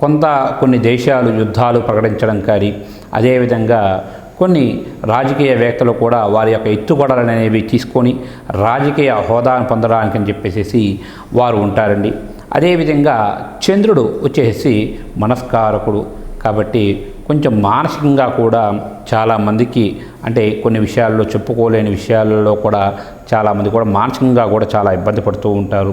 కొంత కొన్ని దేశాలు యుద్ధాలు ప్రకటించడం కానీ అదేవిధంగా కొన్ని రాజకీయవేత్తలు కూడా వారి యొక్క ఎత్తుగడలు అనేవి తీసుకొని రాజకీయ హోదాను పొందడానికి అని చెప్పేసి వారు ఉంటారండి. అదేవిధంగా చంద్రుడు వచ్చేసి మనస్కారకుడు. కాబట్టి కొంచెం మానసికంగా కూడా చాలామందికి అంటే కొన్ని విషయాల్లో చెప్పుకోలేని విషయాలలో కూడా చాలామంది కూడా మానసికంగా కూడా చాలా ఇబ్బంది పడుతూ ఉంటారు.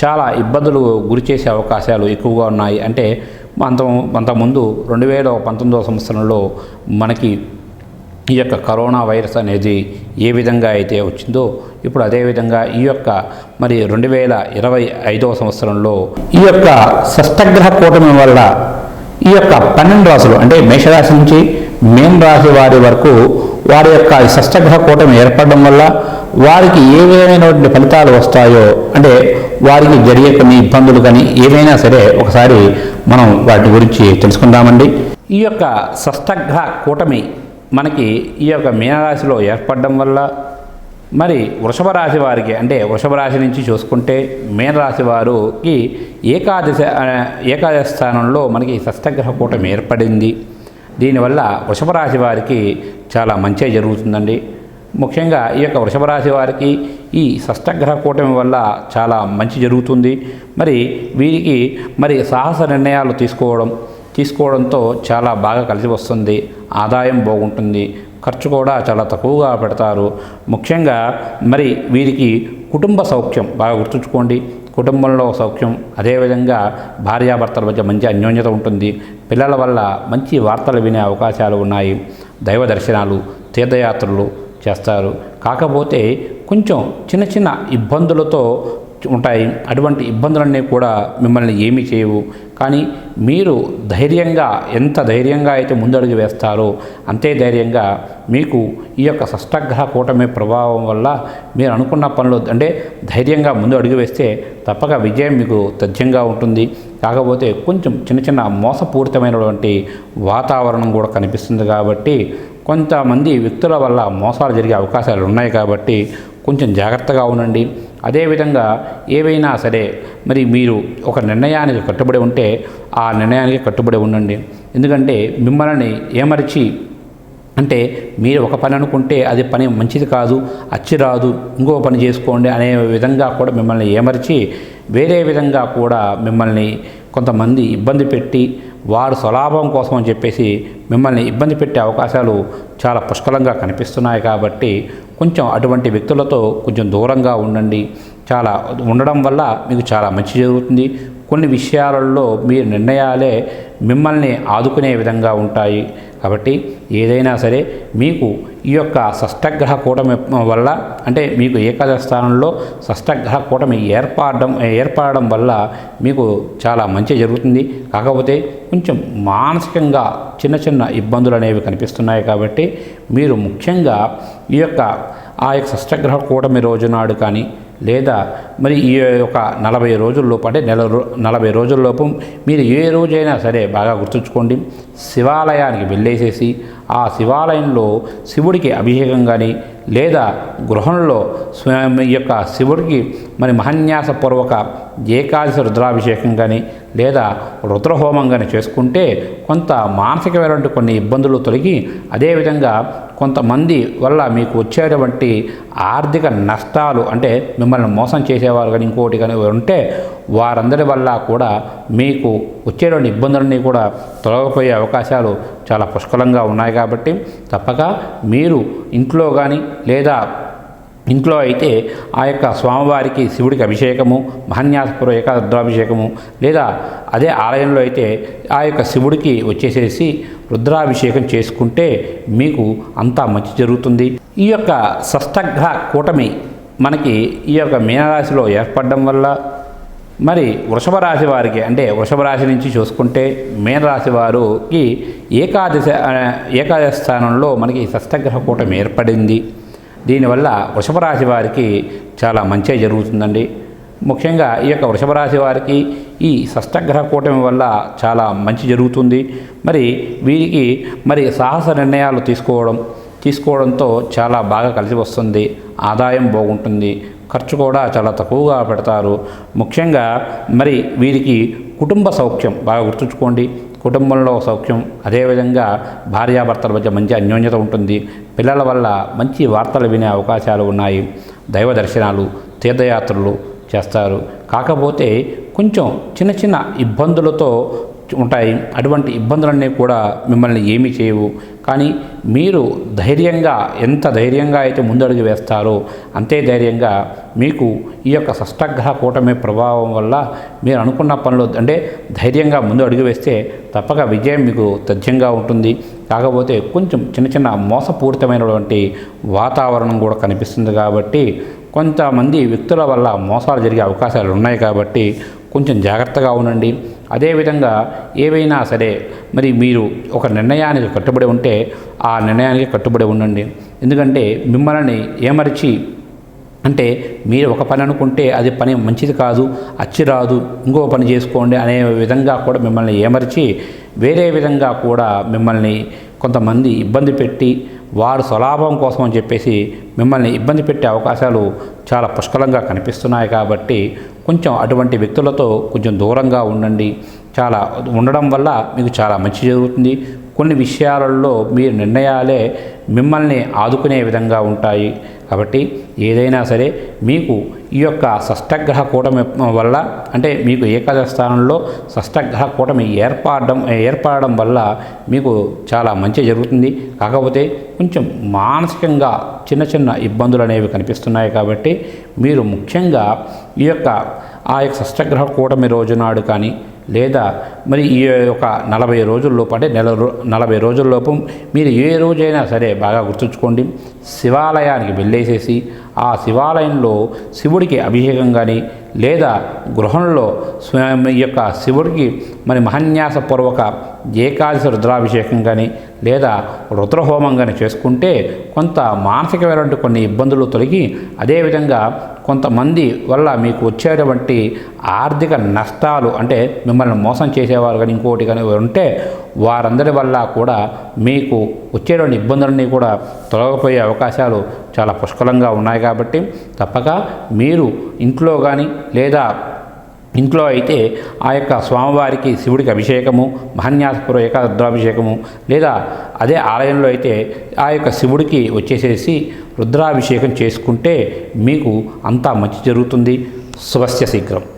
చాలా ఇబ్బందులు గురి చేసే అవకాశాలు ఎక్కువగా ఉన్నాయి. అంటే అంత అంతకుముందు రెండు వేల పంతొమ్మిదవ సంవత్సరంలో మనకి ఈ యొక్క కరోనా వైరస్ అనేది ఏ విధంగా అయితే వచ్చిందో ఇప్పుడు అదేవిధంగా ఈ యొక్క మరి రెండు వేల ఇరవై ఐదవ సంవత్సరంలో ఈ యొక్క షష్టగ్రహ కూటమి వల్ల ఈ యొక్క పన్నెండు రాసులు అంటే మేషరాశి నుంచి మేన్ రాశి వారి వరకు వారి యొక్క షష్టగ్రహ కూటమి ఏర్పడడం వల్ల వారికి ఏ విధమైనటువంటి ఫలితాలు వస్తాయో అంటే వారికి జరిగే కొన్ని ఇబ్బందులు కానీ ఏవైనా సరే ఒకసారి మనం వాటి గురించి తెలుసుకుందామండి. ఈ యొక్క షష్టగ్రహ కూటమి మనకి ఈ యొక్క మీనరాశిలో ఏర్పడడం వల్ల మరి వృషభ రాశి వారికి అంటే వృషభ రాశి నుంచి చూసుకుంటే మీనరాశి వారికి ఏకాదశ ఏకాదశ స్థానంలో మనకి షష్టగ్రహ కూటమి ఏర్పడింది. దీనివల్ల వృషభరాశి వారికి చాలా మంచి జరుగుతుందండి. ముఖ్యంగా ఈ యొక్క వృషభరాశి వారికి ఈ షష్టగ్రహ కూటమి వల్ల చాలా మంచి జరుగుతుంది. మరి వీరికి మరి సాహస నిర్ణయాలు తీసుకోవడం తీసుకోవడంతో చాలా బాగా కలిసి వస్తుంది. ఆదాయం బాగుంటుంది. ఖర్చు కూడా చాలా తక్కువగా పెడతారు. ముఖ్యంగా మరి వీరికి కుటుంబ సౌఖ్యం బాగా గుర్తుంచుకోండి. కుటుంబంలో సౌఖ్యం అదేవిధంగా భార్యాభర్తల మధ్య మంచి అన్యోన్యత ఉంటుంది. పిల్లల వల్ల మంచి వార్తలు వినే అవకాశాలు ఉన్నాయి. దైవ దర్శనాలు తీర్థయాత్రలు చేస్తారు. కాకపోతే కొంచెం చిన్న చిన్న ఇబ్బందులతో ఉంటాయి. అటువంటి ఇబ్బందులన్నీ కూడా మిమ్మల్ని ఏమీ చేయవు. కానీ మీరు ధైర్యంగా ఎంత ధైర్యంగా అయితే ముందడుగు వేస్తారో అంతే ధైర్యంగా మీకు ఈ యొక్క షష్టగ్రహ కూటమి ప్రభావం వల్ల మీరు అనుకున్న పనులు అంటే ధైర్యంగా ముందు అడుగు వేస్తే తప్పక విజయం మీకు తథ్యంగా ఉంటుంది. కాకపోతే కొంచెం చిన్న చిన్న మోసపూరితమైనటువంటి వాతావరణం కూడా కనిపిస్తుంది కాబట్టి కొంతమంది వ్యక్తుల వల్ల మోసాలు జరిగే అవకాశాలు ఉన్నాయి కాబట్టి కొంచెం జాగ్రత్తగా ఉండండి. అదేవిధంగా ఏవైనా సరే మరి మీరు ఒక నిర్ణయానికి కట్టుబడి ఉంటే ఆ నిర్ణయానికి కట్టుబడి ఉండండి. ఎందుకంటే మిమ్మల్ని ఏమరిచి అంటే మీరు ఒక పని అనుకుంటే అది పని మంచిది కాదు అచ్చి రాదు ఇంకో పని చేసుకోండి అనే విధంగా కూడా మిమ్మల్ని ఏమర్చి వేరే విధంగా కూడా మిమ్మల్ని కొంతమంది ఇబ్బంది పెట్టి వారు స్వలాభం కోసం అని చెప్పేసి మిమ్మల్ని ఇబ్బంది పెట్టే అవకాశాలు చాలా పుష్కలంగా కనిపిస్తున్నాయి కాబట్టి కొంచెం అటువంటి వ్యక్తులతో కొంచెం దూరంగా ఉండండి. చాలా ఉండడం వల్ల మీకు చాలా మంచి జరుగుతుంది. కొన్ని విషయాలలో మీ నిర్ణయాలే మిమ్మల్ని ఆదుకునే విధంగా ఉంటాయి. కాబట్టి ఏదైనా సరే మీకు ఈ యొక్క షష్టగ్రహ కూటమి వల్ల అంటే మీకు ఏకాదశ స్థానంలో షష్టగ్రహ కూటమి ఏర్పడడం ఏర్పడడం వల్ల మీకు చాలా మంచి జరుగుతుంది. కాకపోతే కొంచెం మానసికంగా చిన్న చిన్న ఇబ్బందులు అనేవి కనిపిస్తున్నాయి కాబట్టి మీరు ముఖ్యంగా ఈ యొక్క ఆ యొక్క షష్టగ్రహ కూటమి రోజు నాడు కానీ లేదా మరి ఈ యొక్క నలభై రోజుల్లోపు అంటే నెల నలభై రోజుల్లోపు మీరు ఏ రోజైనా సరే బాగా గుర్తుంచుకోండి. శివాలయానికి వెళ్ళేసేసి ఆ శివాలయంలో శివుడికి అభిషేకం కానీ లేదా గృహంలో స్వ- ఈ యొక్క శివుడికి మరి మహన్యాసపూర్వక ఏకాదశి రుద్రాభిషేకం కానీ లేదా రుద్రహోమం కానీ చేసుకుంటే కొంత మానసికమైనటువంటి కొన్ని ఇబ్బందులు తొలగి అదేవిధంగా కొంతమంది వల్ల మీకు వచ్చేటువంటి ఆర్థిక నష్టాలు అంటే మిమ్మల్ని మోసం చేసేవారు కానీ ఇంకోటి కానీ ఉంటే వారందరి వల్ల కూడా మీకు వచ్చేటువంటి ఇబ్బందులన్నీ కూడా తొలగిపోయే అవకాశాలు చాలా పుష్కలంగా ఉన్నాయి కాబట్టి తప్పక మీరు ఇంట్లో కానీ లేదా ఇంట్లో అయితే ఆ యొక్క స్వామివారికి శివుడికి అభిషేకము మహన్యాసపుర ఏకారుద్రాభిషేకము లేదా అదే ఆలయంలో అయితే ఆ యొక్క శివుడికి వచ్చేసేసి రుద్రాభిషేకం చేసుకుంటే మీకు అంతా మంచి జరుగుతుంది. ఈ యొక్క షష్టగ్రహ కూటమి మనకి ఈ యొక్క మీనరాశిలో ఏర్పడడం వల్ల మరి వృషభ రాశి వారికి అంటే వృషభ రాశి నుంచి చూసుకుంటే మీనరాశి వారికి ఏకాదశ ఏకాదశ స్థానంలో మనకి షష్టగ్రహ కూటమి ఏర్పడింది. దీనివల్ల వృషభ రాశి వారికి చాలా మంచి జరుగుతుందండి. ముఖ్యంగా ఈ యొక్క వృషభ రాశి వారికి ఈ షష్టగ్రహ కూటమి వల్ల చాలా మంచి జరుగుతుంది. మరి వీరికి మరి సాహస నిర్ణయాలు తీసుకోవడం తీసుకోవడంతో చాలా బాగా కలిసి వస్తుంది. ఆదాయం బాగుంటుంది. ఖర్చు కూడా చాలా తక్కువగా పెడతారు. ముఖ్యంగా మరి వీరికి కుటుంబ సౌఖ్యం బాగా గుర్తుంచుకోండి. కుటుంబంలో సౌఖ్యం అదేవిధంగా భార్యాభర్తల మధ్య మంచి అన్యోన్యత ఉంటుంది. పిల్లల వల్ల మంచి వార్తలు వినే అవకాశాలు ఉన్నాయి. దైవ దర్శనాలు తీర్థయాత్రలు చేస్తారు. కాకపోతే కొంచెం చిన్న చిన్న ఇబ్బందులతో ఉంటాయి. అటువంటి ఇబ్బందులన్నీ కూడా మిమ్మల్ని ఏమీ చేయవు. కానీ మీరు ధైర్యంగా ఎంత ధైర్యంగా అయితే ముందడుగు వేస్తారో అంతే ధైర్యంగా మీకు ఈ యొక్క షష్టగ్రహ కూటమి ప్రభావం వల్ల మీరు అనుకున్న పనులు అంటే ధైర్యంగా ముందు అడుగు వేస్తే తప్పక విజయం మీకు తథ్యంగా ఉంటుంది. కాకపోతే కొంచెం చిన్న చిన్న మోసపూరితమైనటువంటి వాతావరణం కూడా కనిపిస్తుంది కాబట్టి కొంతమంది వ్యక్తుల వల్ల మోసాలు జరిగే అవకాశాలు ఉన్నాయి కాబట్టి కొంచెం జాగ్రత్తగా ఉండండి. అదేవిధంగా ఏవైనా సరే మరి మీరు ఒక నిర్ణయానికి కట్టుబడి ఉంటే ఆ నిర్ణయానికి కట్టుబడి ఉండండి. ఎందుకంటే మిమ్మల్ని ఏమరిచి అంటే మీరు ఒక పని అనుకుంటే అది పని మంచిది కాదు అచ్చి రాదు ఇంకో పని చేసుకోండి అనే విధంగా కూడా మిమ్మల్ని ఏమరిచి వేరే విధంగా కూడా మిమ్మల్ని కొంతమంది ఇబ్బంది పెట్టి వారు స్వలాభం కోసం అని చెప్పేసి మిమ్మల్ని ఇబ్బంది పెట్టే అవకాశాలు చాలా పుష్కలంగా కనిపిస్తున్నాయి కాబట్టి కొంచెం అటువంటి వ్యక్తులతో కొంచెం దూరంగా ఉండండి. చాలా ఉండడం వల్ల మీకు చాలా మంచి జరుగుతుంది. కొన్ని విషయాలలో మీ నిర్ణయాలే మిమ్మల్ని ఆదుకునే విధంగా ఉంటాయి. కాబట్టి ఏదైనా సరే మీకు ఈ యొక్క షష్టగ్రహ కూటమి వల్ల అంటే మీకు ఏకాదశ స్థానంలో షష్టగ్రహ కూటమి ఏర్పడడం ఏర్పడడం వల్ల మీకు చాలా మంచి జరుగుతుంది. కాకపోతే కొంచెం మానసికంగా చిన్న చిన్న ఇబ్బందులు అనేవి కనిపిస్తున్నాయి కాబట్టి మీరు ముఖ్యంగా ఈ యొక్క ఆ యొక్క షష్టగ్రహ కూటమి రోజు నాడు కానీ లేదా మరి ఈ యొక్క నలభై రోజుల్లోపు అంటే నెల నలభై రోజుల్లోపు మీరు ఏ రోజైనా సరే బాగా గుర్తుంచుకోండి. శివాలయానికి వెళ్ళేసేసి ఆ శివాలయంలో శివుడికి అభిషేకం కానీ లేదా గృహంలో స్వామి యొక్క శివుడికి మరి మహన్యాసపూర్వక ఏకాదశి రుద్రాభిషేకం కానీ లేదా రుద్రహోమం కానీ చేసుకుంటే కొంత మానసికమైనటువంటి కొన్ని ఇబ్బందులు తొలగి అదేవిధంగా కొంతమంది వల్ల మీకు వచ్చేటువంటి ఆర్థిక నష్టాలు అంటే మిమ్మల్ని మోసం చేసేవారు కానీ ఇంకోటి కానీ ఉంటే వారందరి వల్ల కూడా మీకు వచ్చేటువంటి ఇబ్బందులన్నీ కూడా తొలగిపోయే అవకాశాలు చాలా పుష్కలంగా ఉన్నాయి కాబట్టి తప్పక మీరు ఇంట్లో కానీ లేదా ఇంట్లో అయితే ఆ యొక్క స్వామివారికి శివుడికి అభిషేకము మహన్యాసపూర్వక ఏకాద్రాభిషేకము లేదా అదే ఆలయంలో అయితే ఆ యొక్క శివుడికి వచ్చేసేసి రుద్రాభిషేకం చేసుకుంటే మీకు అంతా మంచి జరుగుతుంది. శుభస్య శీఘ్రం.